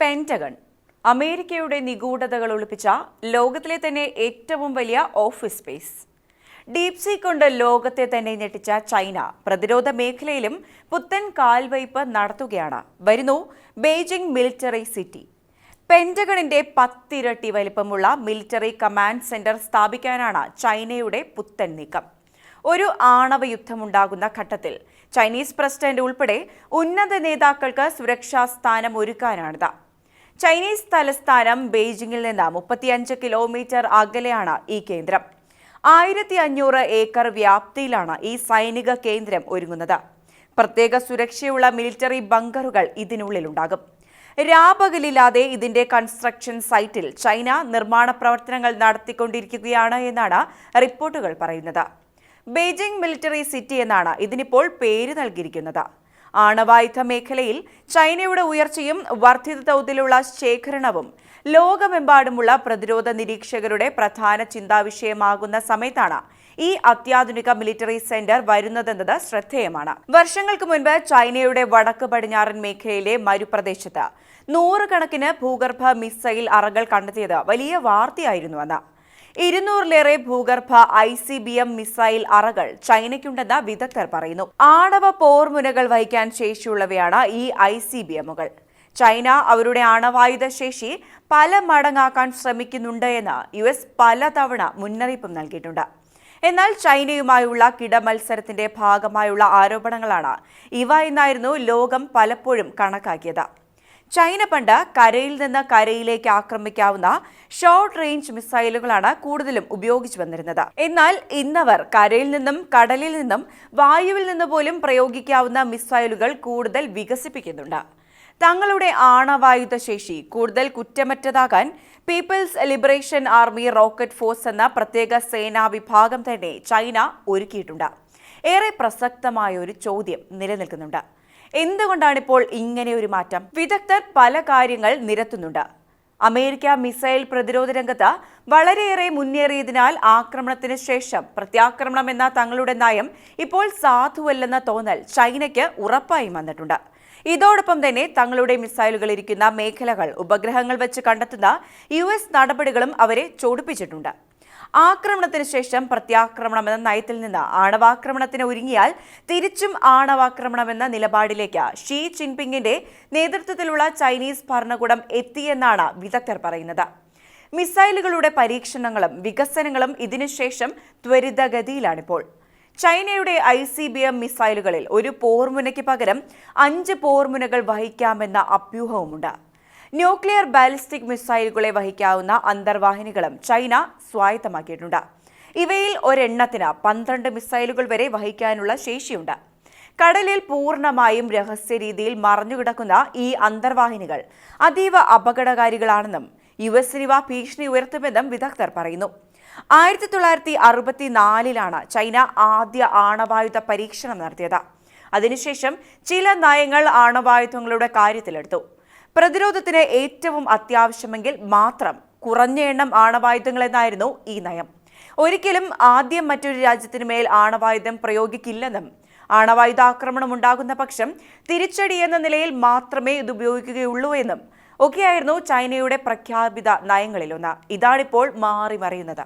Pentagon. അമേരിക്കയുടെ നിഗൂഢതകൾ ഒളിപ്പിച്ച ലോകത്തിലെ തന്നെ ഏറ്റവും വലിയ ഓഫീസ് സ്പേസ്. ഡീപ് സീ കൊണ്ട് ലോകത്തെ തന്നെ ഞെട്ടിച്ച ചൈന പ്രതിരോധ മേഖലയിലും പുത്തൻ കാൽവയ്പ് നടത്തുകയാണ്. വരുന്നു ബെയ്ജിംഗ് മിലിറ്ററി സിറ്റി. പെന്റഗണിന്റെ പത്തിരട്ടി വലിപ്പമുള്ള മിലിറ്ററി കമാൻഡ് സെന്റർ സ്ഥാപിക്കാനാണ് ചൈനയുടെ പുത്തൻ നീക്കം. ഒരു ആണവ യുദ്ധമുണ്ടാകുന്ന ഘട്ടത്തിൽ ചൈനീസ് പ്രസിഡന്റ് ഉൾപ്പെടെ ഉന്നത നേതാക്കൾക്ക് സുരക്ഷാ സ്ഥാനം ഒരുക്കാനാണിത്. ചൈനീസ് തലസ്ഥാനം ബെയ്ജിംഗിൽ നിന്ന് മുപ്പത്തിയഞ്ച് കിലോമീറ്റർ അകലെയാണ് ഈ കേന്ദ്രം. ആയിരത്തി അഞ്ഞൂറ് ഏക്കർ വ്യാപ്തിയിലാണ് ഈ സൈനിക കേന്ദ്രം ഒരുങ്ങുന്നത്. പ്രത്യേക സുരക്ഷയുള്ള മിലിറ്ററി ബങ്കറുകൾ ഇതിനുള്ളിലുണ്ടാകും. രാപകലില്ലാതെ ഇതിന്റെ കൺസ്ട്രക്ഷൻ സൈറ്റിൽ ചൈന നിർമ്മാണ പ്രവർത്തനങ്ങൾ നടത്തിക്കൊണ്ടിരിക്കുകയാണ് എന്നാണ് റിപ്പോർട്ടുകൾ പറയുന്നത്. ബെയ്ജിംഗ് മിലിറ്ററി സിറ്റി എന്നാണ് ഇതിനിപ്പോൾ പേര് നൽകിയിരിക്കുന്നത്. ആണവായുധ മേഖലയിൽ ചൈനയുടെ ഉയർച്ചയും വർദ്ധിത തോതിലുള്ള ശേഖരണവും ലോകമെമ്പാടുമുള്ള പ്രതിരോധ നിരീക്ഷകരുടെ പ്രധാന ചിന്താവിഷയമാകുന്ന സമയത്താണ് ഈ അത്യാധുനിക മിലിറ്ററി സെന്റർ വരുന്നതെന്നത് ശ്രദ്ധേയമാണ്. വർഷങ്ങൾക്ക് മുൻപ് ചൈനയുടെ വടക്ക് പടിഞ്ഞാറൻ മേഖലയിലെ മരുപ്രദേശത്ത് നൂറുകണക്കിന് ഭൂഗർഭ മിസൈൽ അറകൾ കണ്ടെത്തിയത് വലിയ വാർത്തയായിരുന്നുവെന്ന് ഇരുന്നൂറിലേറെ ഭൂഗർഭ I C B M missile അറകൾ ചൈനയ്ക്കുണ്ടെന്ന് വിദഗ്ധർ പറയുന്നു. ആണവ പോർമുനകൾ വഹിക്കാൻ ശേഷിയുള്ളവയാണ് ഈ ഐ സി ബി എമ്മുകൾ. ചൈന അവരുടെ ആണവായുധ ശേഷി പല മടങ്ങാക്കാൻ ശ്രമിക്കുന്നുണ്ട് എന്ന് യു എസ് പലതവണ മുന്നറിയിപ്പും നൽകിയിട്ടുണ്ട്. എന്നാൽ ചൈനയുമായുള്ള കിടമത്സരത്തിന്റെ ഭാഗമായുള്ള ആരോപണങ്ങളാണ് ഇവ എന്നായിരുന്നു ലോകം പലപ്പോഴും കണക്കാക്കിയത്. ചൈന പണ്ട് കരയിൽ നിന്ന് കരയിലേക്ക് ആക്രമിക്കാവുന്ന ഷോർട്ട് റേഞ്ച് മിസൈലുകളാണ് കൂടുതലും ഉപയോഗിച്ചു വന്നിരുന്നത്. എന്നാൽ ഇന്നവർ കരയിൽ നിന്നും കടലിൽ നിന്നും വായുവിൽ നിന്ന് പോലും പ്രയോഗിക്കാവുന്ന മിസൈലുകൾ കൂടുതൽ വികസിപ്പിക്കുന്നുണ്ട്. തങ്ങളുടെ ആണവായുധ ശേഷി കൂടുതൽ കുറ്റമറ്റതാകാൻ people's liberation army rocket force എന്ന പ്രത്യേക സേനാ വിഭാഗം തന്നെ ചൈന ഒരുക്കിയിട്ടുണ്ട്. ഏറെ പ്രസക്തമായ ഒരു ചോദ്യം നിലനിൽക്കുന്നുണ്ട്. എന്തുകൊണ്ടാണ് ഇപ്പോൾ ഇങ്ങനെ ഒരു മാറ്റം? വിദഗ്ധർ പല കാര്യങ്ങൾ നിരത്തുന്നുണ്ട്. അമേരിക്ക മിസൈൽ പ്രതിരോധ രംഗത്ത് വളരെയേറെ മുന്നേറിയതിനാൽ ആക്രമണത്തിന് ശേഷം പ്രത്യാക്രമണം എന്ന തങ്ങളുടെ നയം ഇപ്പോൾ സാധുവല്ലെന്ന തോന്നൽ ചൈനയ്ക്ക് ഉറപ്പായും വന്നിട്ടുണ്ട്. ഇതോടൊപ്പം തന്നെ തങ്ങളുടെ മിസൈലുകൾ ഇരിക്കുന്ന മേഖലകൾ ഉപഗ്രഹങ്ങൾ വെച്ച് കണ്ടെത്തുന്ന യു നടപടികളും അവരെ ചോടിപ്പിച്ചിട്ടുണ്ട്. ആക്രമണത്തിന് ശേഷം പ്രത്യാക്രമണം എന്ന നയത്തിൽ നിന്ന് ആണവാക്രമണത്തിന് ഒരുങ്ങിയാൽ തിരിച്ചും ആണവാക്രമണമെന്ന നിലപാടിലേക്ക് ഷീ ജിൻപിങ്ങിന്റെ നേതൃത്വത്തിലുള്ള ചൈനീസ് ഭരണകൂടം എത്തിയെന്നാണ് വിദഗ്ധർ പറയുന്നത്. മിസൈലുകളുടെ പരീക്ഷണങ്ങളും വികസനങ്ങളും ഇതിനുശേഷം ത്വരിതഗതിയിലാണിപ്പോൾ. ചൈനയുടെ ഐ സി ബി എം മിസൈലുകളിൽ ഒരു പോർമുനയ്ക്ക് പകരം അഞ്ച് പോർമുനകൾ വഹിക്കാമെന്ന അഭ്യൂഹവുമുണ്ട്. ന്യൂക്ലിയർ ബാലിസ്റ്റിക് മിസൈലുകളെ വഹിക്കാവുന്ന അന്തർവാഹിനികളും ചൈന സ്വായത്തമാക്കിയിട്ടുണ്ട്. ഇവയിൽ ഒരെണ്ണത്തിന് പന്ത്രണ്ട് മിസൈലുകൾ വരെ വഹിക്കാനുള്ള ശേഷിയുണ്ട്. കടലിൽ പൂർണമായും രഹസ്യ രീതിയിൽ മറഞ്ഞുകിടക്കുന്ന ഈ അന്തർവാഹിനികൾ അതീവ അപകടകാരികളാണെന്നും യു എസ് എസിനിവ ഭീഷണി ഉയർത്തുമെന്നും വിദഗ്ധർ പറയുന്നു. ആയിരത്തി തൊള്ളായിരത്തി അറുപത്തിനാലിലാണ് ചൈന ആദ്യ ആണവായുധ പരീക്ഷണം നടത്തിയത്. അതിനുശേഷം ചില നയങ്ങൾ ആണവായുധങ്ങളുടെ കാര്യത്തിലെടുത്തു. പ്രതിരോധത്തിന് ഏറ്റവും അത്യാവശ്യമെങ്കിൽ മാത്രം കുറഞ്ഞ എണ്ണം ആണവായുധങ്ങൾ എന്നായിരുന്നു ഈ നയം. ഒരിക്കലും ആദ്യം മറ്റൊരു രാജ്യത്തിന് മേൽ ആണവായുധം പ്രയോഗിക്കില്ലെന്നും ആണവായുധാക്രമണം ഉണ്ടാകുന്ന പക്ഷം തിരിച്ചടി എന്ന നിലയിൽ മാത്രമേ ഇത് ഉപയോഗിക്കുകയുള്ളൂ എന്നും ഒക്കെയായിരുന്നു ചൈനയുടെ പ്രഖ്യാപിത നയങ്ങളിലൊന്ന്. ഇതാണിപ്പോൾ മാറി മറിയുന്നത്